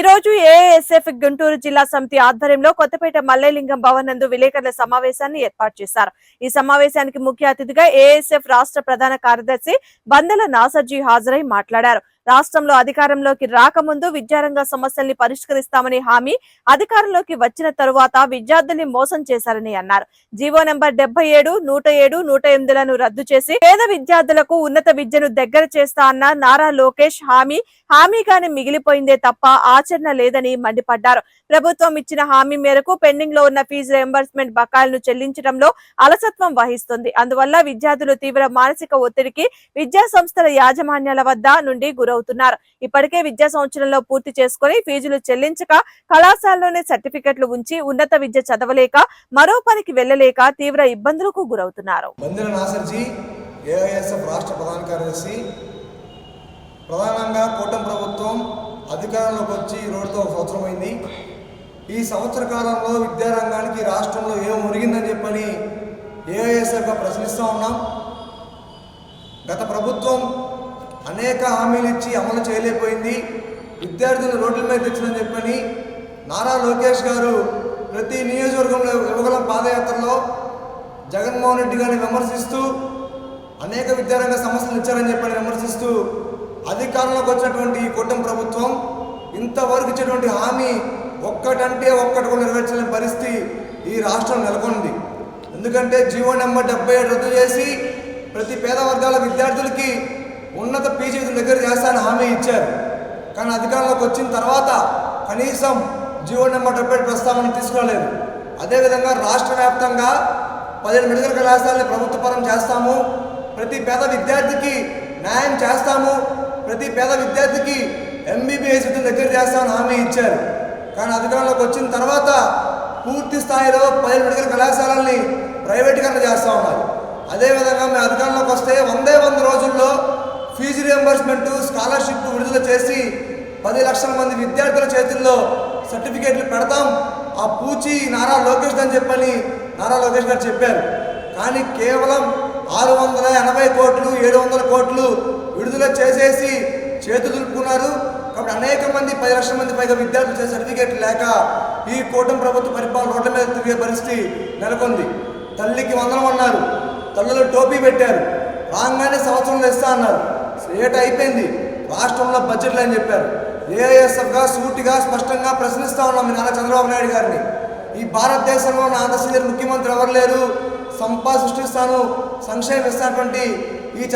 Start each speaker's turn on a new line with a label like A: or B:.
A: ఈ రోజు ఏఎస్ఎఫ్ గుంటూరు జిల్లా సమితి ఆధ్వర్యంలో కొత్తపేట మల్లెలింగం భవన్ నందు విలేకరుల సమావేశాన్ని ఏర్పాటు చేశారు. ఈ సమావేశానికి ముఖ్య అతిథిగా ఏఎస్ఎఫ్ రాష్ట్ర ప్రధాన కార్యదర్శి బందల నాసర్జీ హాజరై మాట్లాడారు. రాష్ట్రంలో అధికారంలోకి రాకముందు విద్యారంగ సమస్యల్ని పరిష్కరిస్తామని హామీ అధికారంలోకి వచ్చిన తరువాత విద్యార్థుల్ని మోసం చేశారని అన్నారు. జీవో నెంబర్ డెబ్బై ఏడు నూట ఏడు నూట ఎనిమిదిలను రద్దు చేసి పేద విద్యార్థులకు ఉన్నత విద్యను దగ్గర చేస్తా అన్న నారా లోకేష్ హామీ హామీగానే మిగిలిపోయిందే తప్ప ఆచరణ లేదని మండిపడ్డారు. ప్రభుత్వం ఇచ్చిన హామీ మేరకు పెండింగ్లో ఉన్న ఫీజు రియంబర్స్మెంట్ బకాయిలను చెల్లించడంలో అలసత్వం వహిస్తుంది. అందువల్ల విద్యార్థులు తీవ్ర మానసిక ఒత్తిడికి విద్యా సంస్థల యాజమాన్యాల వద్ద నుండి గురవు అవుతున్నారు. ఇప్పటికే విద్యా సంవత్సరంలో పూర్తి చేసుకుని ఫీజులు చెల్లించక కళాశాలలోనే సర్టిఫికెట్లు ఉంచి ఉన్నత విద్య చదవలేక మరో పనికి వెళ్ళలేక తీవ్ర ఇబ్బందులకు గురవుతున్నారు.
B: రాష్ట్ర ప్రధాన కార్యదర్శి ప్రధానంగా కూటమి ప్రభుత్వం అధికారంలోకి వచ్చి ఈ రోజుతో ఒక సంవత్సరం అయింది. ఈ సంవత్సర కాలంలో విద్యారంగానికి రాష్ట్రంలో ఏం మురిగిందని చెప్పని ఏఐఎస్ఎఫ్గా ప్రశ్నిస్తూ ఉన్నాం. గత ప్రభుత్వం అనేక హామీలు ఇచ్చి అమలు చేయలేకపోయింది. విద్యార్థులను రోడ్ల మీద తెచ్చిందని చెప్పని నారా లోకేష్ గారు ప్రతి నియోజకవర్గంలో యువగలం పాదయాత్రలో జగన్మోహన్ రెడ్డి గారిని విమర్శిస్తూ అనేక విద్యారంగ సమస్యలు ఇచ్చారని చెప్పని విమర్శిస్తూ అధికారంలోకి వచ్చినటువంటి ఈ కూటమి ప్రభుత్వం ఇంతవరకు ఇచ్చేటువంటి హామీ ఒక్కటంటే ఒక్కటి కూడా నెరవేర్చలేని పరిస్థితి ఈ రాష్ట్రం నెలకొంది. ఎందుకంటే జీవో నెంబర్ డెబ్బై ఏడు రద్దు చేసి ప్రతి పేద వర్గాల విద్యార్థులకి ఉన్నత పీజీ దగ్గర చేస్తానని హామీ ఇచ్చారు. కానీ అధికారంలోకి వచ్చిన తర్వాత కనీసం జీవో నెంబర్ డెబ్బై ప్రస్తావన తీసుకురాలేదు అదేవిధంగా రాష్ట్ర వ్యాప్తంగా పదిహేను మెడికల్ కళాశాలని ప్రభుత్వ పరం చేస్తాము. ప్రతి పేద విద్యార్థికి న్యాయం చేస్తాము. ప్రతి పేద విద్యార్థికి ఎంబీబీఎస్ విద్య దగ్గర చేస్తామని హామీ ఇచ్చారు. కానీ అధికారంలోకి వచ్చిన తర్వాత పూర్తి స్థాయిలో పదిహేను మెడికల్ కళాశాలల్ని ప్రైవేటీకరణ చేస్తూ ఉన్నారు. అదేవిధంగా మేము అధికారంలోకి వస్తే వందే వంద ఫీజు రియంబర్స్మెంట్ స్కాలర్షిప్ విడుదల చేసి పది లక్షల మంది విద్యార్థుల చేతుల్లో సర్టిఫికేట్లు పెడతాం. ఆ పూచి నారా లోకేష్ అని చెప్పని నారా లోకేష్ గారు చెప్పారు. కానీ కేవలం ఆరు వందల ఎనభై కోట్లు ఏడు వందల కోట్లు విడుదల చేసేసి చేతులు దులుపుకున్నారు. కాబట్టి అనేక మంది పది లక్షల మంది పైగా విద్యార్థులు చేసే సర్టిఫికేట్ లేక ఈ కూటమి ప్రభుత్వ పరిపాలన రోడ్ల మీద తిరిగే పరిస్థితి నెలకొంది. తల్లికి వందనం అన్నారు. తల్లులు టోపీ పెట్టారు. రాగానే సంవత్సరంలో ఇస్తా అన్నారు. ఏట అయిపోయింది. రాష్ట్రంలో బడ్జెట్లు అని చెప్పారు. ఏఐఎస్ఎఫ్గా సూటిగా స్పష్టంగా ప్రశ్నిస్తా ఉన్నాం మీ నాన్న చంద్రబాబు నాయుడు గారిని. ఈ భారతదేశంలో నా ఆంధ్ర ముఖ్యమంత్రి ఎవరు లేరు? సంపద సృష్టిస్తాను సంక్షేమం